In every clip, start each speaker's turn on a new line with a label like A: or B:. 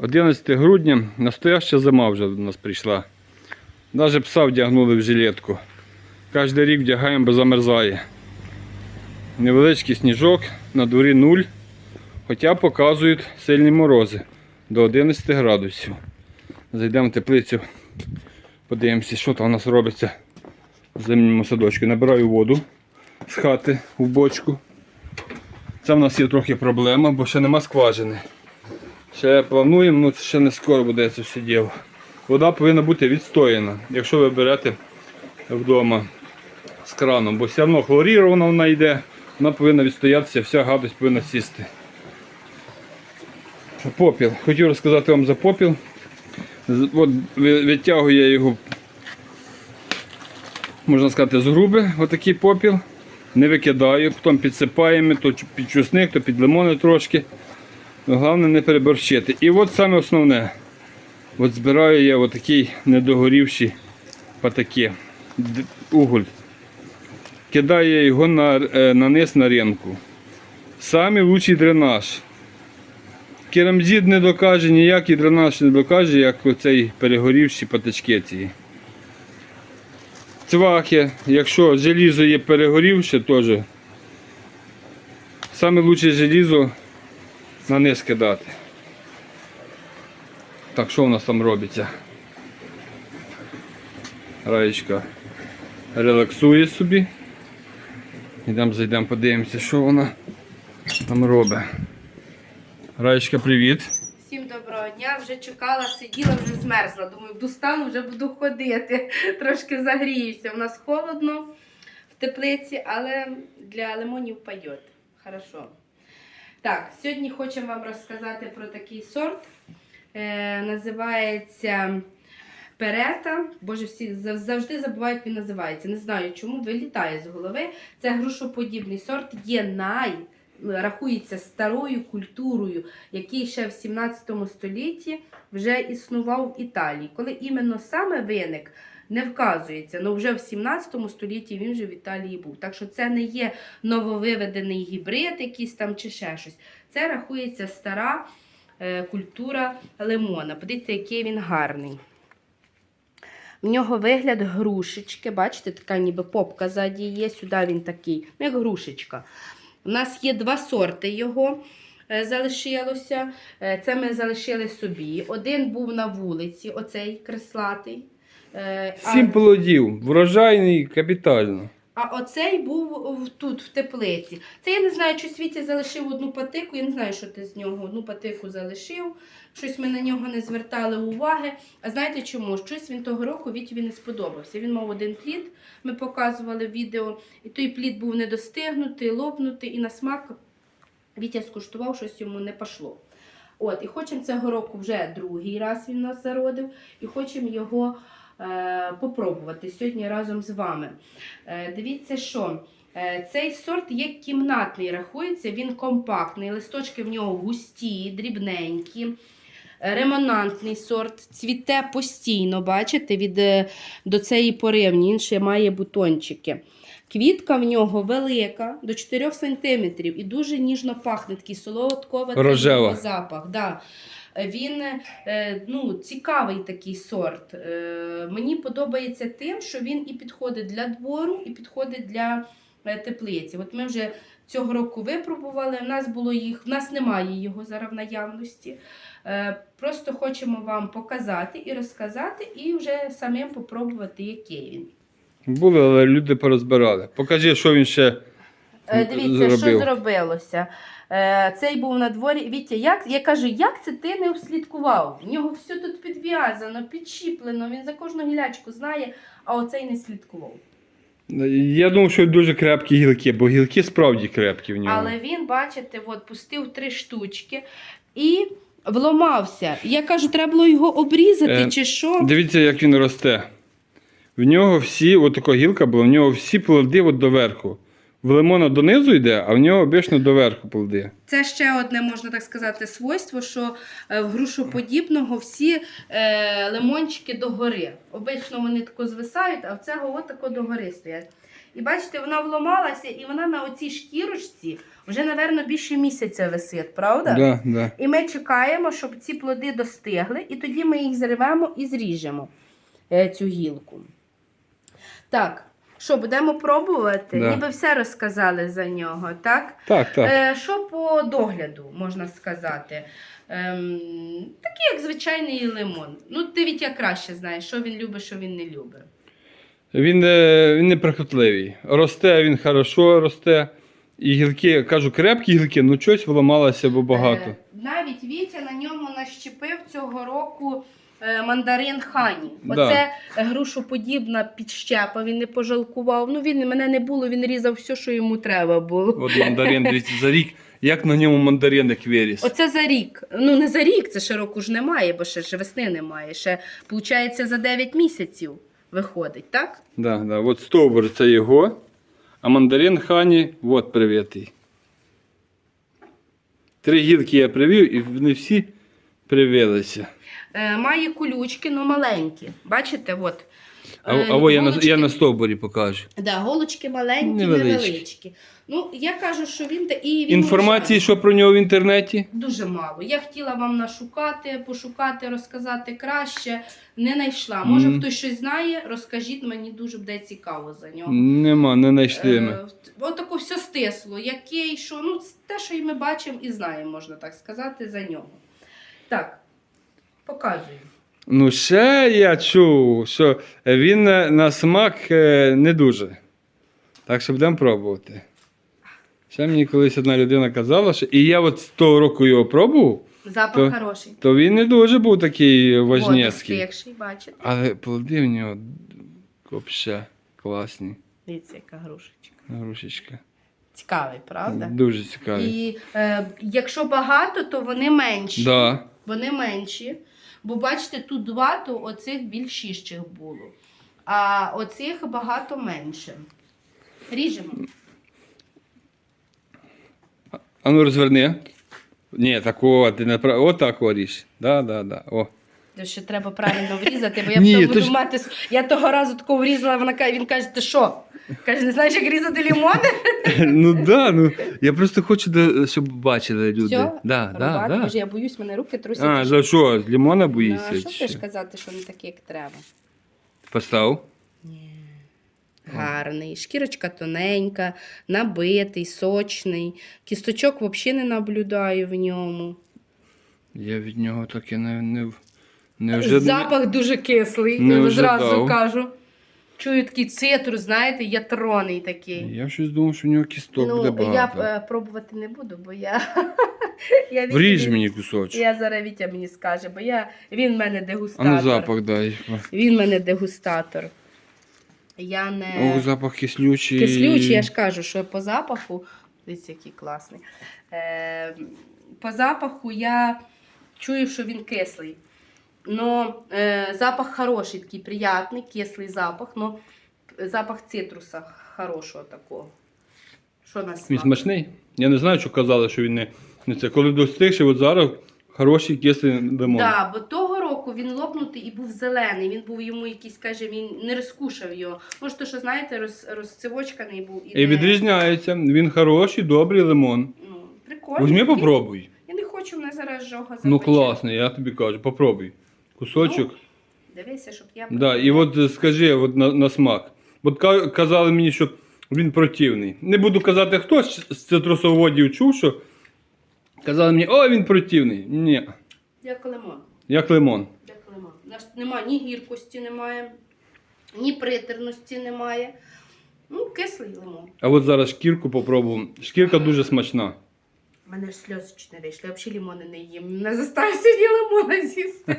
A: 11 грудня, настояща зима вже до нас прийшла. Навіть пса вдягнули в жилетку. Кожен рік вдягаємо, бо замерзає. Невеличкий сніжок, на дворі нуль, хоча показують сильні морози до 11 градусів. Зайдемо в теплицю, подивимося, що там у нас робиться в зимньому садочку. Набираю воду з хати в бочку. Це в нас є трохи проблема, бо ще нема скважини. Ще плануємо, ну це ще не скоро буде це все діло. Вода повинна бути відстояна, якщо ви берете вдома з краном, бо все одно хлорірована вона йде, вона повинна відстоятися, вся гадость повинна сісти. Попіл. Хотів розказати вам за попіл. От витягую я його, можна сказати, з груби, отакий попіл. Не викидаю, потім підсипаємо, то під чесник, то під лимони трошки. Головне не переборщити. І от саме основне. От збираю я отакий недогорівший патаки, уголь. Кидаю його на, е, на низ на ринку. Самий лучший дренаж. Керамзід не докаже, ніякий дренаж не докаже, як оцей перегорівші патачки ці. Цвахи, якщо желізо є перегорівше, теж. Саме лучше желізо на низ кидати. Так, що у нас там робиться? Раєчка релаксує собі. Ідемо зайдемо, подивимося, що вона там робить. Раєчка, привіт.
B: Всім доброго дня. Вже чекала, сиділа, вже змерзла. Думаю, достану, вже буду ходити. Трошки загріюся. У нас холодно в теплиці, але для лимонів пойде. Хорошо. Так, сьогодні хочемо вам розказати про такий сорт. Е, називається Перета. Боже, всі завжди забувають, як він називається. Не знаю чому, вилітає з голови. Це грушоподібний сорт, є най. Рахується старою культурою, який ще в 17 столітті вже існував в Італії. Коли іменно саме виник, не вказується, але вже в 17 столітті він вже в Італії був. Так що це не є нововиведений гібрид якийсь там чи ще щось. Це рахується стара е, культура лимона. Подивіться, який він гарний. В нього вигляд грушечки. Бачите, така ніби попка ззаді є. Сюди він такий, ну як грушечка. У нас є два сорти його е, залишилося. Е, Це ми залишили собі. Один був на вулиці, оцей креслатий. Е, а-
A: Сім плодів, врожайний капітально.
B: а оцей був тут, в теплиці. Це я не знаю, чи світі залишив одну патику. Я не знаю, що ти з нього одну патику залишив. Щось ми на нього не звертали уваги. А знаєте чому? Щось він того року Вітєві не сподобався. Він мав один плід, ми показували відео, і той плід був недостигнутий, лопнутий, і на смак Вітя скуштував, щось йому не пішло. От, і хочемо цього року вже другий раз він нас зародив, і хочемо його попробувати сьогодні разом з вами. Е, дивіться, що е, цей сорт є кімнатний, рахується, він компактний, листочки в нього густі, дрібненькі. Е, Ремонантний сорт, цвіте постійно, бачите, від, е, до цієї пори він ще має бутончики. Квітка в нього велика, до 4 см, і дуже ніжно пахне, такий солодковий запах. Да. Він е, ну, цікавий такий сорт. Е, Мені подобається тим, що він і підходить для двору, і підходить для е, теплиці. От ми вже цього року випробували. У нас було їх, в нас немає його зараз в наявності. Просто хочемо вам показати і розказати, і вже самим попробувати, який він.
A: Були, але люди порозбирали. Покажи, що він ще
B: Дивіться, що зробилося. Е, Цей був на дворі. Вітя, як, я кажу, як це ти не вслідкував? В нього все тут підв'язано, підчіплено, він за кожну гілячку знає, а оцей не слідкував.
A: Я думав, що дуже крепкі гілки, бо гілки справді крепкі в нього.
B: Але він, бачите, от, пустив три штучки і вломався. Я кажу, треба було його обрізати
A: Е,
B: чи що.
A: Дивіться, як він росте. В нього всі, от така гілка була, в нього всі плоди от доверху. В лимона донизу йде, а в нього обично доверху плоди.
B: Це ще одне, можна так сказати, свойство, що е, в грушоподібного всі е, лимончики догори. Обично вони тако звисають, а в цього от тако догори стоять. І бачите, вона вломалася, і вона на оцій шкірочці вже, напевно, більше місяця висить, правда?
A: Да, да.
B: І ми чекаємо, щоб ці плоди достигли, і тоді ми їх зривемо і зріжемо е, цю гілку. Так, що, будемо пробувати?
A: Да.
B: Ніби все розказали за нього, так?
A: Так, так.
B: Е, що по догляду можна сказати? Ем, такий, як звичайний лимон. Ну, ти Вітя краще знаєш, що він любить, що він не любить.
A: Він, е, він неприхотливий. Росте він хорошо росте. І гілки, кажу, крепкі гілки, ну щось вламалося, бо багато.
B: Е, навіть Вітя на ньому нащепив цього року мандарин хані.
A: Да.
B: Оце грушоподібна підщепа, він не пожалкував. Ну, він мене не було, він різав все, що йому треба було.
A: От мандарин, дивіться, за рік, як на ньому мандарин виріс.
B: Оце за рік. Ну не за рік, це ще року ж немає, бо ще, ще весни немає. Ще, виходить, за 9 місяців виходить, так?
A: Да, да. От стовбур це його, а мандарин хані, от привитий. Три гілки я привів, і вони всі привилися.
B: Е, має колючки, ну маленькі. Бачите, от.
A: А,
B: Е,
A: а во я на,
B: голочки-
A: я на стовбурі покажу.
B: Да, голочки маленькі,
A: Невеличкі.
B: невеличкі. Ну, я кажу, що він та і він
A: Інформації, що про нього в інтернеті?
B: дуже мало. Я хотіла вам нашукати, пошукати, розказати краще. Не знайшла. Може,
A: Мгм.
B: хтось щось знає, розкажіть, мені дуже буде цікаво за нього.
A: Нема, не знайшли ми.
B: Е, Отако все стисло. Який, що, ну, те, що і ми бачимо і знаємо, можна так сказати, за нього. Так, показую.
A: Ну, ще я чув, що він на, смак е, не дуже. Так що будемо пробувати. Ще мені колись одна людина казала, що і я от з того року його пробував,
B: Запах
A: То-
B: хороший.
A: то він не дуже був такий важнецький.
B: бачите?
A: Але плоди в нього взагалі класні.
B: Дивіться, яка грушечка.
A: Грушечка.
B: Цікавий, правда?
A: Дуже цікаві.
B: І е, якщо багато, то вони менші.
A: Да.
B: Вони менші. Бо бачите, тут два, то оцих більшіщих було. А оцих багато менше. Ріжемо.
A: А ну розверни. Ні, такого, ти не прав. Отак о, ріж. Да, да, да. О.
B: Це ще треба правильно врізати, бо я
A: Ні, то
B: буду
A: ж-
B: мати. с- Я того разу такого врізала, вона каже, він каже, ти що? Каже, не знаєш, як різати лімони?
A: Ну да, ну я просто хочу, щоб бачили люди.
B: Все?
A: Да, да,
B: Рубати?
A: да.
B: Каже, я боюсь, мене руки трусять.
A: А, за що? З лимона боїшся?
B: Ну, а що ти ж
A: що?
B: казати, що не таке, як треба?
A: Постав.
B: Ні. Гарний, шкірочка тоненька, набитий, сочний. Кісточок взагалі не наблюдаю в ньому.
A: Я від нього таке не, не, не вже...
B: Запах дуже кислий,
A: не
B: я
A: ожидав.
B: зразу кажу. Чую такий цитрус, знаєте, ятроний такий.
A: Я щось думав, що в нього кісток буде
B: ну, я
A: багато.
B: е, пробувати не буду, бо я. я
A: Вріж мені кусочок.
B: Я зараз Вітя мені скаже, бо я... він в мене
A: А
B: дегустатор.
A: ну запах дай.
B: Він в мене дегустатор. Я не.
A: Ох, запах кислючий.
B: Кислючий, я ж кажу, що по запаху, дивіться, який класний. Е, по запаху я чую, що він кислий. Но е, запах хороший, такий приятний, кислий запах, но запах цитруса хорошого такого. Що на
A: Він смачний? Я не знаю, що казали, що він не, не це. Коли достигши, от зараз хороший кислий лимон.
B: Да, бо того року він лопнутий і був зелений. Він був йому якийсь, каже, він не розкушав його. Може, то, що знаєте, роз, розцивочканий був і,
A: І
B: не-
A: відрізняється. Він хороший, добрий лимон.
B: Ну, прикольно.
A: Візьми, попробуй.
B: Я не хочу, мене зараз жога
A: Ну
B: запече.
A: класний, я тобі кажу, попробуй. Кусочок.
B: Дивися, щоб я
A: Да, і от скажи от на, на смак. От казали мені, що він противний. Не буду казати, хто з цитрусоводів чув, що казали мені, о, він противний. Ні,
B: Як лимон.
A: як лимон.
B: Як лимон. У нас немає ні гіркості немає, ні притерності немає. Ну, кислий лимон.
A: А от зараз шкірку попробуємо. Шкірка дуже смачна.
B: У мене ж сльозочки не вийшли. Я взагалі лимони не їм. Не застав сьогодні лимона з'їсти.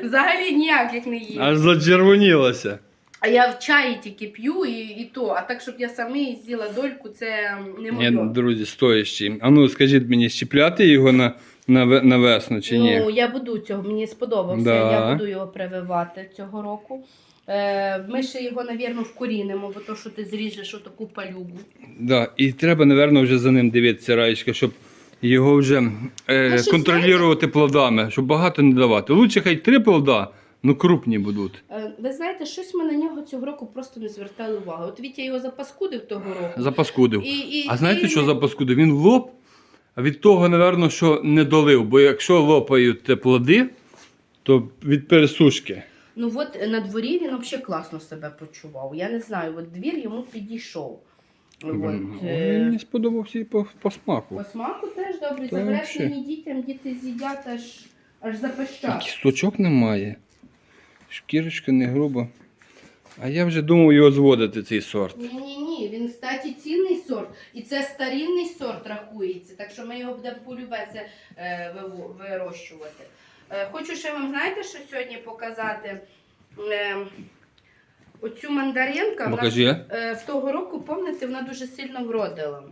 B: Взагалі ніяких не їм.
A: Аж зачервонілася.
B: А я в чаї тільки п'ю і, і то. А так, щоб я самі з'їла дольку, це не моє.
A: Ні, друзі, стоящий. А ну скажіть мені, щіпляти його на, на, ве- на весну чи ні?
B: Ну, я буду цього, мені сподобався.
A: Да.
B: Я буду його прививати цього року. Е, ми ще його, навірно, вкорінимо, бо то, що ти зріжеш отаку палюбу.
A: Да. І треба, напевно, вже за ним дивитися, Раєчка, щоб його вже
B: Ну,
A: е,
B: що,
A: контролювати плодами, щоб багато не давати. Лучше хай три плода Ну крупні будуть.
B: Е, Ви знаєте, щось ми на нього цього року просто не звертали увагу. От Вітя його запаскудив того року.
A: Запаскудив.
B: І, і,
A: А знаєте,
B: і
A: що запаскудив? Він лоп, а від того, напевно, що не долив. Бо якщо лопають те плоди, то від пересушки.
B: Ну от е, на дворі він взагалі класно себе почував. Я не знаю, от двір йому підійшов. От, е,
A: мені сподобався і по, по смаку.
B: по смаку теж добре.
A: Та
B: Забереш
A: вообще.
B: мені дітям, діти з'їдять аж, аж запищать.
A: кісточок немає. Шкірочка не груба. А я вже думав його зводити, цей сорт.
B: Ні, ні, ні, він, кстати, цінний сорт. І це старинний сорт рахується, так що ми його будемо полюбеться е, виво- вирощувати. Е, хочу ще вам, знаєте, що сьогодні показати? Е, оцю мандаринка. в нас,
A: Покажи.
B: е, в того року, пам'ятаєте, вона дуже сильно вродила.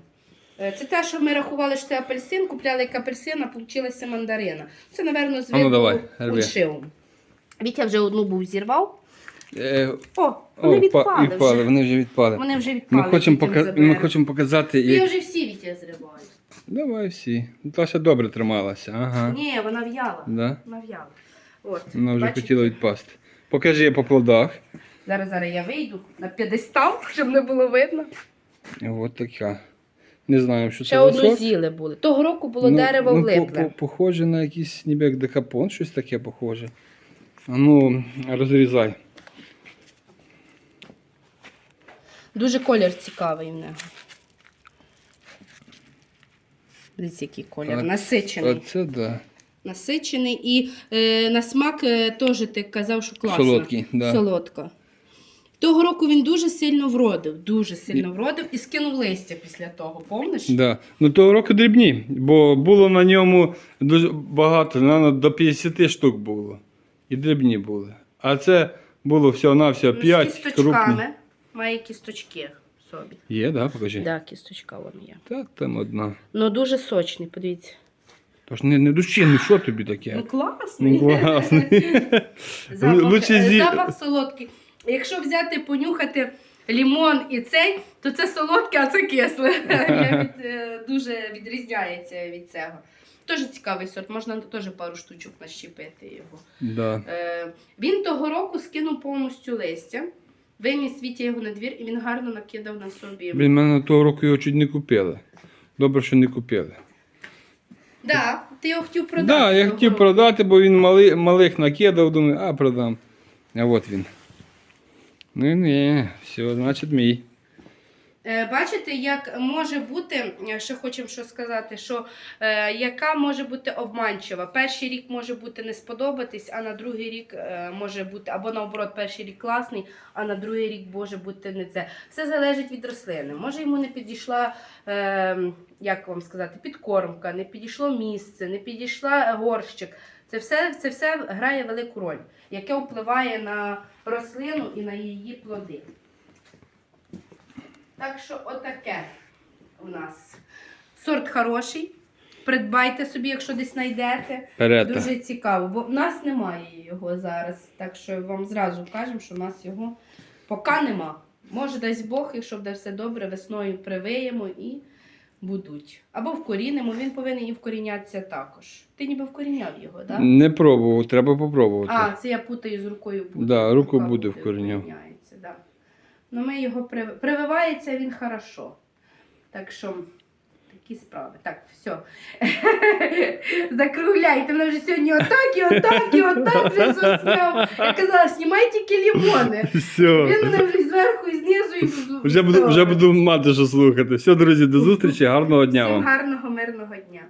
B: Е, Це те, що ми рахували, що це апельсин, купляли як апельсин, а получилася мандарина. Це, напевно, з
A: А ну, давай, рви.
B: Вітя вже одну був зірвав.
A: Е,
B: О, вони
A: о,
B: відпали,
A: па- відпали,
B: вже.
A: вони вже відпали.
B: Вони вже відпали.
A: Ми хочемо, пока... ми хочемо показати,
B: Її
A: як...
B: вже всі Вітя зривають.
A: Давай всі. Та ще добре трималася. Ага.
B: Ні, вона в'яла.
A: Да?
B: Вона в'яла. От,
A: Вона вже
B: бачите?
A: хотіла відпасти. Покажи по плодах.
B: Зараз зараз я вийду на п'єдестал, щоб не було видно.
A: Ось така. Не знаю, що
B: Ще
A: це за
B: одну з'їли були. Того року було
A: Ну,
B: дерево
A: ну,
B: влипле.
A: по- по- Похоже на якийсь ніби як декапон, щось таке похоже. А ну, розрізай.
B: Дуже колір цікавий в нього. Дивіться, який колір.
A: От-
B: Насичений.
A: Оце да.
B: Насичений і е, на смак е, теж ти казав, що класно.
A: Солодкий, да.
B: Солодко. Того року він дуже сильно вродив, дуже сильно вродив і скинув листя після того, помниш?
A: Да. Ну того року дрібні, бо було на ньому дуже багато, наверно, до 50 штук було. І дрібні були. А це було всього-навсього
B: Ну,
A: 5
B: з
A: крупних.
B: кісточками. Має кісточки в собі.
A: Є, да, покажи.
B: Да, кісточка вон є.
A: Та там одна.
B: Ну дуже сочний, подивіться.
A: Тож не, не душі, ну що тобі таке?
B: Ну класний.
A: Ну, класний.
B: Запах,
A: Лучше зі-
B: запах солодкий. Якщо взяти, понюхати лімон і цей, то це солодке, а це кисле. Від, е, дуже відрізняється від цього. Теж цікавий сорт, можна теж пару штучок нащепити його.
A: Да.
B: Е, він того року скинув повністю листя, виніс Вітя його на двір і він гарно накидав на собі.
A: Блін, мене того року його чуть не купили. Добре, що не купили.
B: Да, ти його хотів продати.
A: да, я
B: того
A: хотів
B: року.
A: продати, бо він мали, малих накидав, думаю, а продам. А от він. Ні, все, значить мій.
B: Е, Бачите, як може бути, ще хочемо що сказати, що е, яка може бути обманчива. Перший рік може бути не сподобатись, а на другий рік е, може бути, або наоборот, перший рік класний, а на другий рік може бути не це. Все залежить від рослини. Може йому не підійшла, е, як вам сказати, підкормка, не підійшло місце, не підійшла горщик. Це все, це все грає велику роль, яке впливає на рослину і на її плоди. Так що отаке у нас. Сорт хороший. Придбайте собі, якщо десь знайдете.
A: Перета.
B: Дуже цікаво, бо в нас немає його зараз. Так що вам зразу кажемо, що в нас його поки нема. Може, дасть Бог, якщо буде все добре, весною привиємо і будуть. Або вкорінимо, він повинен і вкорінятися також. Ти ніби вкоріняв його, так? Да?
A: Не пробував, треба попробувати.
B: А, це я путаю з рукою буде.
A: Да, руку
B: Рука
A: буде вкоріняв.
B: Да. Ну, ми його прив... прививається він хорошо. Так що такі справи. Так, все. Закругляйте. Вона вже сьогодні отак і отак і отак вже засняв. Я казала, знімай тільки лімони.
A: Все.
B: Він мене вже зверху і знизу і
A: Вже буду, вже буду мати що слухати. Все, друзі, до зустрічі, гарного дня
B: Всім
A: вам.
B: гарного, мирного дня.